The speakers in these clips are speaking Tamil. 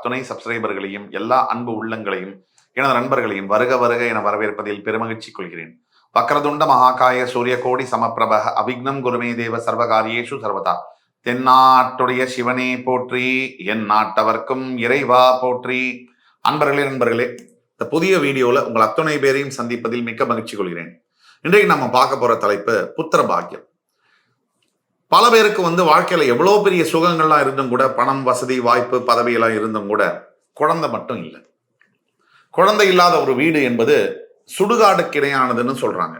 அத்துணை சப்ஸ்கிரைபர்களையும் எல்லா அன்பு உள்ளங்களையும் எனது நண்பர்களையும் வருக வருக என வரவேற்பதில் பெருமகிழ்ச்சி கொள்கிறேன். வக்ரதுண்ட மகாகாய சூரிய கோடி சமப்பிரப அவிக்னம் குருமே தேவ சர்வகாரியேஷு சர்வதா. தென்னாட்டுடைய சிவனே போற்றி என் நாட்டவர்க்கும் இறைவா போற்றி. அன்பர்களே நண்பர்களே இந்த புதிய வீடியோல உங்கள் அத்துணை பேரையும் சந்திப்பதில் மிக்க மகிழ்ச்சி கொள்கிறேன். இன்றைக்கு நம்ம பார்க்க போற தலைப்பு புத்திர பாக்கியம். பல பேருக்கு வந்து வாழ்க்கையில எவ்வளோ பெரிய சுகங்கள்லாம் இருந்தும் கூட பணம் வசதி வாய்ப்பு பதவியெல்லாம் இருந்தும் கூட குழந்தை மட்டும் இல்லை. குழந்தை இல்லாத ஒரு வீடு என்பது சுடுகாடுக்கு இணையானதுன்னு சொல்றாங்க.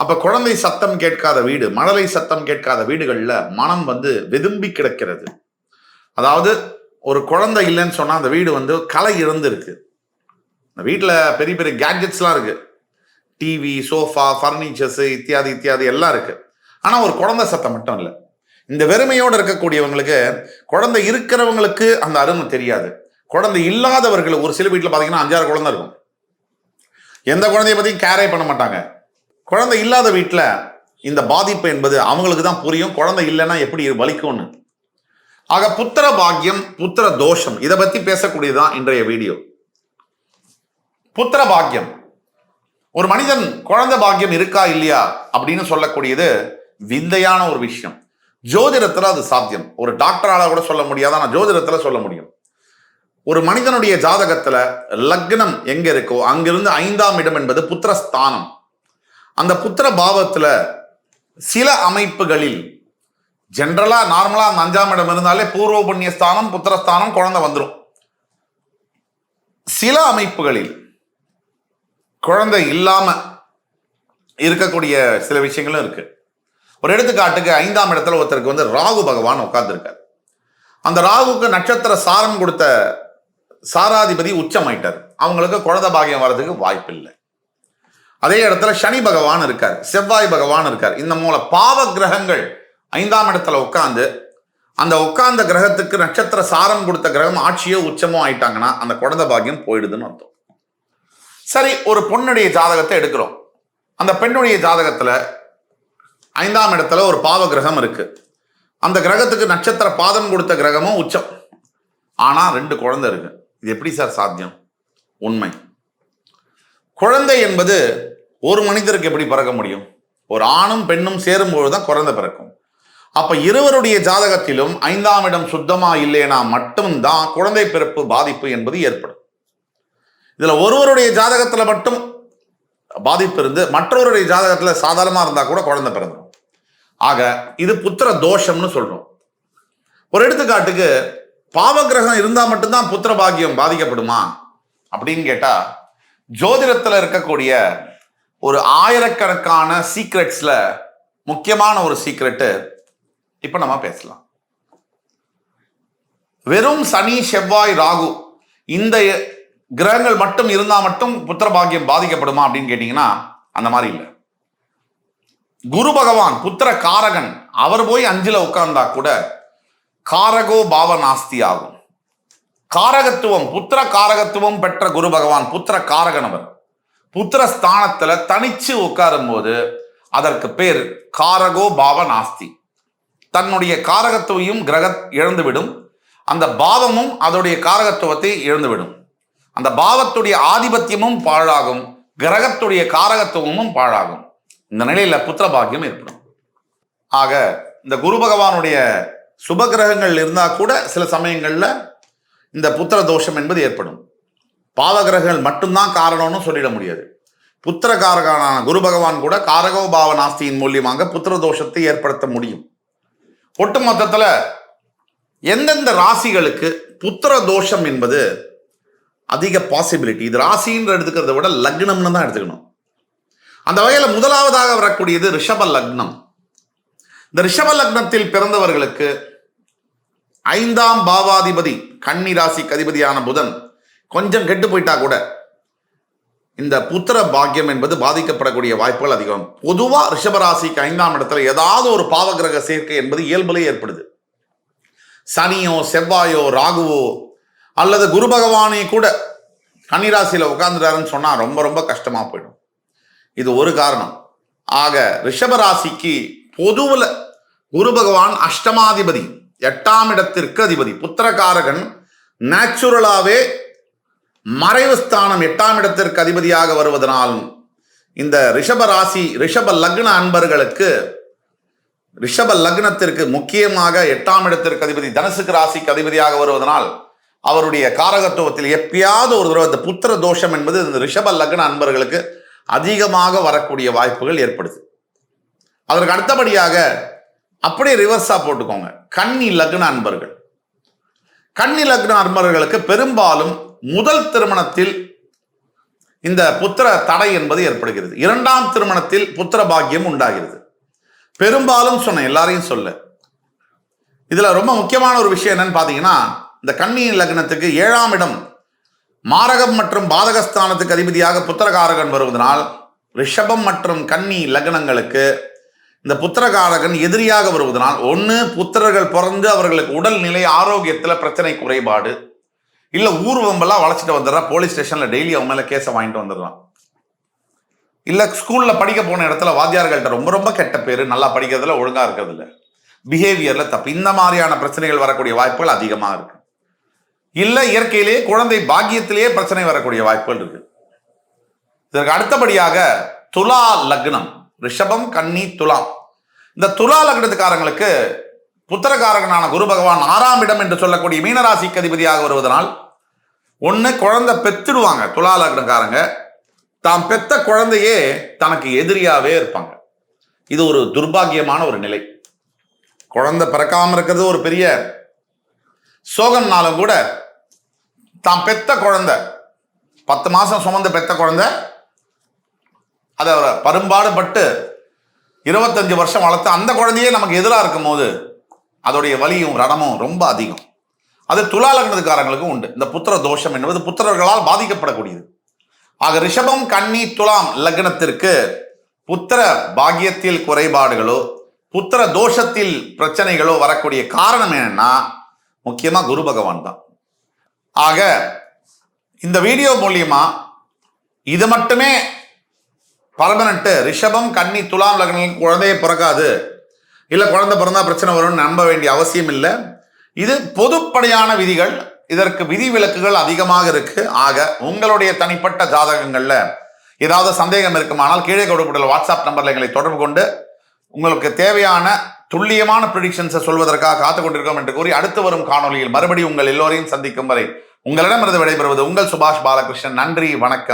அப்ப குழந்தை சத்தம் கேட்காத வீடு மழலை சத்தம் கேட்காத வீடுகளில் மனம் வந்து வெதும்பி கிடக்கிறது. அதாவது ஒரு குழந்தை இல்லைன்னு சொன்னா அந்த வீடு வந்து கலை இருந்திருக்கு. இந்த வீட்டில் பெரிய பெரிய கேட்ஜெட்ஸ்லாம் இருக்கு. டிவி சோஃபா ஃபர்னிச்சர்ஸ் இத்தியாதி இத்தியாதி எல்லாம் இருக்குது ஆனால் ஒரு குழந்தை சத்தம் மட்டும் இல்லை. இந்த வெறுமையோடு இருக்கக்கூடியவங்களுக்கு குழந்தை இருக்கிறவங்களுக்கு அந்த அருமை தெரியாது. குழந்தை இல்லாதவர்கள் ஒரு சில வீட்டில் பார்த்தீங்கன்னா அஞ்சாறு குழந்தை இருக்கும். எந்த குழந்தைய பற்றியும் கேரே பண்ண மாட்டாங்க. குழந்தை இல்லாத வீட்டில் இந்த பாதிப்பு என்பது அவங்களுக்கு தான் புரியும். குழந்தை இல்லைன்னா எப்படி வலிக்கும்னு. ஆக புத்திர பாக்கியம் புத்திர தோஷம் இதை பற்றி பேசக்கூடியதுதான் இன்றைய வீடியோ. புத்திர பாக்கியம். ஒரு மனிதன் குழந்தை பாக்கியம் இருக்கா இல்லையா அப்படின்னு சொல்லக்கூடியது விந்தையான ஒரு விஷயம். ஜோதிடத்துல அது சாத்தியம். ஒரு டாக்டரால கூட சொல்ல முடியாது? ஆனா ஜோதிடத்துல சொல்ல முடியும். ஒரு மனிதனுடைய ஜாதகத்துல லக்னம் எங்க இருக்கோ அங்கிருந்து ஐந்தாம் இடம் என்பது புத்திரஸ்தானம். அந்த புத்திர பாவத்துல சில அமைப்புகளில் ஜென்ரலா நார்மலா அந்த அஞ்சாம் இடம் இருந்தாலே பூர்வ புண்ணிய ஸ்தானம் புத்திரஸ்தானம் குழந்தை வந்துடும் சில அமைப்புகளில் குழந்தை இல்லாம இருக்கக்கூடிய சில விஷயங்களும் இருக்கு. ஒரு எடுத்துக்காட்டுக்கு ஐந்தாம் இடத்துல ஒருத்தருக்கு வந்து ராகு பகவான் உட்கார்ந்துருக்கார். அந்த ராகுக்கு நட்சத்திர சாரம் கொடுத்த சாராதிபதி உச்சமாயிட்டார். அவங்களுக்கு குழந்த பாகியம் வர்றதுக்கு வாய்ப்பு இல்லை அதே இடத்துல சனி பகவான் இருக்கார் செவ்வாய் பகவான் இருக்கார். இந்த மூல பாவ கிரகங்கள் ஐந்தாம் இடத்துல உட்காந்து அந்த உட்கார்ந்த கிரகத்துக்கு நட்சத்திர சாரம் கொடுத்த கிரகம் ஆட்சியோ உச்சமோ ஆயிட்டாங்கன்னா அந்த குழந்தை பாகியம் போயிடுதுன்னு அர்த்தம். சரி ஒரு பொண்ணுடைய ஜாதகத்தை எடுக்கிறோம். அந்த பெண்ணுடைய ஜாதகத்துல ஐந்தாம் இடத்துல ஒரு பாவ கிரகம் இருக்கு. அந்த கிரகத்துக்கு நட்சத்திர பாதம் கொடுத்த கிரகமும் உச்சம். ஆனா ரெண்டு குழந்தை இருக்கு. இது எப்படி சார் சாத்தியம்? உண்மை. குழந்தை என்பது ஒரு மனிதருக்கு எப்படி பிறக்க முடியும்? ஒரு ஆணும் பெண்ணும் சேரும்போது தான் குழந்தை பிறக்கும். அப்ப இருவருடைய ஜாதகத்திலும் ஐந்தாம் இடம் சுத்தமா இல்லைனா மட்டும்தான் குழந்தை பிறப்பு பாதிப்பு என்பது ஏற்படும். இதுல ஒருவருடைய ஜாதகத்துல மட்டும் பாதிப்பு இருந்து மற்றவருடைய ஜாதகத்துல சாதாரணமா இருந்தா கூட குழந்தை பிறந்தோம் ஆக இது புத்திர தோஷம்னு சொல்றோம். ஒரு எடுத்துக்காட்டுக்கு பாவகிரகம் இருந்தா மட்டும்தான் புத்திர பாக்கியம் பாதிக்கப்படுமா? அப்படின்னு கேட்டா ஜோதிடத்துல இருக்கக்கூடிய ஒரு ஆயிரக்கணக்கான சீக்ரெட்ஸ்ல முக்கியமான ஒரு சீக்ரெட்டு இப்ப நம்ம பேசலாம். வெறும் சனி செவ்வாய் ராகு இந்த கிரகங்கள் மட்டும் இருந்தா மட்டும் புத்திர பாக்கியம் பாதிக்கப்படுமா அப்படின்னு கேட்டீங்கன்னா அந்த மாதிரி இல்லை. குரு பகவான் புத்திர காரகன் அவர் போய் அஞ்சுல உட்கார்ந்தா கூட காரகோ பாவ நாஸ்தி ஆகும். காரகத்துவம் புத்திர காரகத்துவம் பெற்ற குரு பகவான் புத்திர காரகன் அவர். புத்திர ஸ்தானத்துல தனிச்சு உட்காரும் போது அதற்கு பேர் காரகோ பாவ நாஸ்தி. தன்னுடைய காரகத்துவையும் கிரக இழந்துவிடும். அந்த பாவமும் அதோடைய காரகத்துவத்தை இழந்துவிடும். அந்த பாவத்துடைய ஆதிபத்தியமும் பாழாகும். கிரகத்துடைய காரகத்துவமும் பாழாகும். இந்த நிலையில புத்திர பாக்கியம் ஏற்படும். ஆக இந்த குரு பகவானுடைய சுப கிரகங்கள் இருந்தா கூட சில சமயங்கள்ல இந்த புத்திர தோஷம் என்பது ஏற்படும். பாவகிரகங்கள் மட்டும்தான் காரணம்னு சொல்லிட முடியாது. புத்திர காரகான குரு பகவான் கூட காரகோ பாவ நாஸ்தியின் மூலியமாக புத்திர தோஷத்தை ஏற்படுத்த முடியும். ஒட்டு மொத்தத்தில் எந்தெந்த ராசிகளுக்கு புத்திர தோஷம் என்பது அதிக பாசிபிலிட்டி இது ராசின்ற எடுத்துக்கிறத விட லக்னம்னு தான் எடுத்துக்கணும். அந்த வகையில் முதலாவதாக வரக்கூடியது ரிஷப லக்னம். இந்த ரிஷப லக்னத்தில் பிறந்தவர்களுக்கு ஐந்தாம் பாவாதிபதி கன்னி ராசிக்கு அதிபதியான புதன் கொஞ்சம் கெட்டு போயிட்டா கூட இந்த புத்திர பாக்கியம் என்பது பாதிக்கப்படக்கூடிய வாய்ப்புகள் அதிகம். பொதுவாக ரிஷபராசிக்கு ஐந்தாம் இடத்துல ஏதாவது ஒரு பாவகிரக சேர்க்கை என்பது இயல்பிலே ஏற்படுது. சனியோ செவ்வாயோ ராகுவோ அல்லது குரு பகவானே கூட கன்னிராசியில் உட்கார்ந்துட்டாருன்னு சொன்னால் ரொம்ப ரொம்ப கஷ்டமாக போயிடும். இது ஒரு காரணம். ஆக ரிஷபராசிக்கு பொதுவில் குரு பகவான் அஷ்டமாதிபதி எட்டாம் இடத்திற்கு அதிபதி புத்திரகாரகன் நேச்சுரலாகவே மறைவு ஸ்தானம் எட்டாம் இடத்திற்கு அதிபதியாக வருவதனால் இந்த ரிஷப ராசி ரிஷப லக்ன அன்பர்களுக்கு ரிஷப லக்னத்திற்கு முக்கியமாக எட்டாம் இடத்திற்கு அதிபதி தனுசுக்கு ராசிக்கு அதிபதியாக வருவதனால் அவருடைய காரகத்துவத்தில் எப்பயாவது ஒரு தடவை இந்த புத்திர தோஷம் என்பது இந்த ரிஷப லக்ன அன்பர்களுக்கு அதிகமாக வரக்கூடிய வாய்ப்புகள் ஏற்படுது. அதற்கு அடுத்தபடியாக அப்படியே ரிவர்ஸாக போட்டுக்கோங்க. கன்னி லக்ன அன்பர்கள். கன்னி லக்ன அன்பர்களுக்கு பெரும்பாலும் முதல் திருமணத்தில் இந்த புத்திர தடை என்பது ஏற்படுகிறது. இரண்டாம் திருமணத்தில் புத்திர பாக்கியம் உண்டாகிறது. பெரும்பாலும் சொன்னேன் எல்லாரையும் சொல்ல. இதில் ரொம்ப முக்கியமான ஒரு விஷயம் என்னன்னு பார்த்தீங்கன்னா இந்த கன்னி லக்னத்துக்கு ஏழாம் இடம் மாரகம் மற்றும் பாதகஸ்தானத்துக்கு அதிபதியாக புத்திரகாரகன் வருவதனால் ரிஷபம் மற்றும் கன்னி லக்னங்களுக்கு இந்த புத்திரகாரகன் எதிரியாக வருவதனால் ஒன்று புத்திரர்கள் பிறந்து அவர்களுக்கு உடல்நிலை ஆரோக்கியத்தில் பிரச்சனை குறைபாடு. இல்லை ஊர்வம்பெல்லாம் வளைச்சிட்டு வந்துடுறான் போலீஸ் ஸ்டேஷனில் டெய்லி அவங்க மேலே கேஸை வாங்கிட்டு வந்துடுறான். இல்லை ஸ்கூலில் படிக்க போன இடத்துல வாத்தியார்கள்ட்ட ரொம்ப ரொம்ப கெட்ட பேர் நல்லா படிக்கிறதுல ஒழுங்காக இருக்கிறதுல பிஹேவியரில் தப்பு. இந்த மாதிரியான பிரச்சனைகள் வரக்கூடிய வாய்ப்புகள் அதிகமாக இருக்குது இல்லை இயற்கையிலேயே குழந்தை பாக்கியத்திலேயே பிரச்சனை வரக்கூடிய வாய்ப்புகள் இருக்கு. இதற்கு அடுத்தபடியாக துலா லக்னம் ரிஷபம் கன்னி துலாம் இந்த துலா லக்னத்துக்காரங்களுக்கு புத்திரகாரகனான குரு பகவான் ஆறாம் இடம் என்று சொல்லக்கூடிய மீனராசிக்கு அதிபதியாக வருவதனால் ஒன்று குழந்தை பெத்துடுவாங்க துலா லக்னக்காரங்க. தாம் பெத்த குழந்தையே தனக்கு எதிரியாவே இருப்பாங்க. இது ஒரு துர்பாக்கியமான ஒரு நிலை. குழந்தை பிறக்காமல் இருக்கிறது ஒரு பெரிய சோகம்னாலும் கூட தான் பெத்த குழந்தை பத்து மாசம் சுமந்த பெத்த குழந்தை அதை அவர் பரும்பாடுபட்டு இருபத்தஞ்சு வருஷம் வளர்த்து அந்த குழந்தையே நமக்கு எதிராக இருக்கும் போது அதோடைய வலியும் ரணமும் ரொம்ப அதிகம். அது துலா லக்னத்துக்காரங்களுக்கும் உண்டு. இந்த புத்திர தோஷம் என்பது புத்திரர்களால் பாதிக்கப்படக்கூடியது. ஆக ரிஷபம் கன்னி துலாம் லக்னத்திற்கு புத்திர பாகியத்தில் குறைபாடுகளோ புத்திர தோஷத்தில் பிரச்சனைகளோ வரக்கூடிய காரணம் என்னன்னா முக்கியமாக குரு பகவான் தான். ஆக இந்த வீடியோ மூலியமா இது மட்டுமே பர்மனண்ட்டு ரிஷபம் கன்னி துலாம் லக்னம் குழந்தையே பிறக்காது. இல்லை குழந்தை பிறந்தா பிரச்சனை வரும்னு நம்ப வேண்டிய அவசியம் இல்லை. இது பொதுப்படையான விதிகள். இதற்கு விதி விலக்குகள் அதிகமாக இருக்கு. ஆக உங்களுடைய தனிப்பட்ட ஜாதகங்களில் ஏதாவது சந்தேகம் இருக்குமானால் கீழே கொடுக்கப்பட்டுள்ள வாட்ஸ்அப் நம்பரில் எங்களை தொடர்பு கொண்டு உங்களுக்கு தேவையான துல்லியமான ப்ரிடிக்ஷன்ஸை சொல்வதற்காக காத்து கொண்டிருக்கோம் என்று கூறி அடுத்து வரும் காணொலியில் மறுபடியும் உங்கள் எல்லோரையும் சந்திக்கும் வரை உங்களிடமிருந்து விடைபெறுவது உங்கள் சுபாஷ் பாலகிருஷ்ணன். நன்றி வணக்கம்.